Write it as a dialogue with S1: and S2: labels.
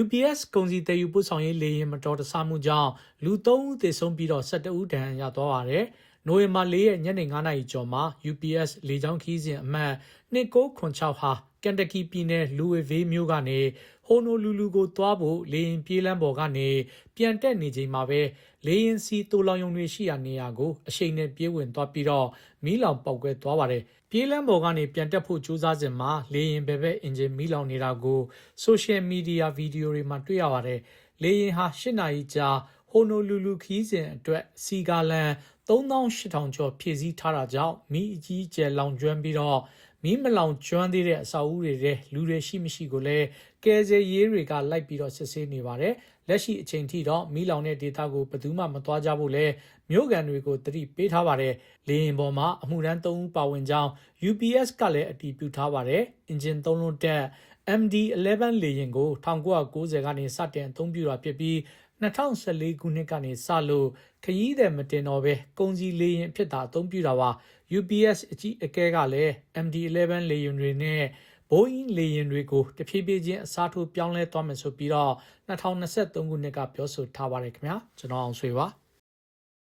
S1: UPS ကုန်စည်တည်ယူပို့ဆောင်ရေးလေယာဉ်မတော်တဆမှုကြောင့်လူ3ဦးသေဆုံးပြီးတော့17ဦးဒဏ်ရာရသွားပါတယ်။ နိုဝင်ဘာ4ရက်ညနေ9:00နာရီကျော်မှာ UPS လေကြောင်းခီးစဉ်အမှတ်2996ဟာကန်တကီပြည်နယ်လူဝေဗေးမြို့ကနေဟိုနိုလူလူကိုသွားဖို့လေယာဉ်ပြေးလမ်းပေါ်ကနေပြန်တက်နေချိန်မှာပဲလေယာဉ်စီတူလောင်ယုံတွေရှိရာနေရာကိုအရှိန်နဲ့ပြေးဝင်သွားပြီးတော့မီးလောင်ပေါက်ကွဲသွားပါတယ်။ပြေးလမ်းပေါ်ကနေပြန်တက်ဖို့ကြိုးစားစဉ်မှာလေယာဉ်ဘယ်ဘက်အင်ဂျင်မီးလောင်နေတာကိုဆိုရှယ်မီဒီယာဗီဒီယိုတွေမှာတွေ့ရပါတယ်။လေယာဉ်ဟာ၈နာရီကြာ ဟိုနိုလူလူခီးစဉ်အတွက်စီကာလန်3800ကျော်ဖြည့်ဆည်းထားတာကြောင့်မီးအကြီးအကျယ်လောင်ကျွမ်းပြီးတော့မီးမလောင်ကျွမ်းသေးတဲ့အစာအုပ်တွေထဲလူတွေရှိမရှိကိုလည်းကယ်ဆယ်ရေးတွေကလိုက်ပြီးတော့စစ်ဆေးနေပါတယ်လက်ရှိအချိန်ထိတော့မီးလောင်တဲ့ဒေတာကိုဘယ်သူမှမသွားကြဖို့လဲမြို့ကန်တွေကိုတတိပေးထားပါတယ်လေရင်ပေါ်မှာအမှုရန်3ဦးပါဝင်ကြောင်း UPS ကလည်းအတည်ပြုထားပါတယ်အင်ဂျင်3လုံးတက် MD11 လေယာဉ်ကို1990ကနေစတင်အသုံးပြုတာဖြစ်ပြီး2014ခုနှစ်ကနေစလို့ခရီးသည်မတင်တော့ပဲကုန်စည်လေယာဉ်ဖြစ်တာအသုံးပြုတာပါ UPS အကြီးအကဲကလည်း MD11 လေယာဉ်တွေနဲ့ Boeing လေယာဉ်တွေကိုတဖြည်းဖြည်းချင်းအစားထိုးပြောင်းလဲသွားမယ်ဆိုပြီးတော့2023ခုနှစ်ကပြောဆိုထားပါတယ်ခင်ဗျာကျွန်တော်အောင်ဆွေပါ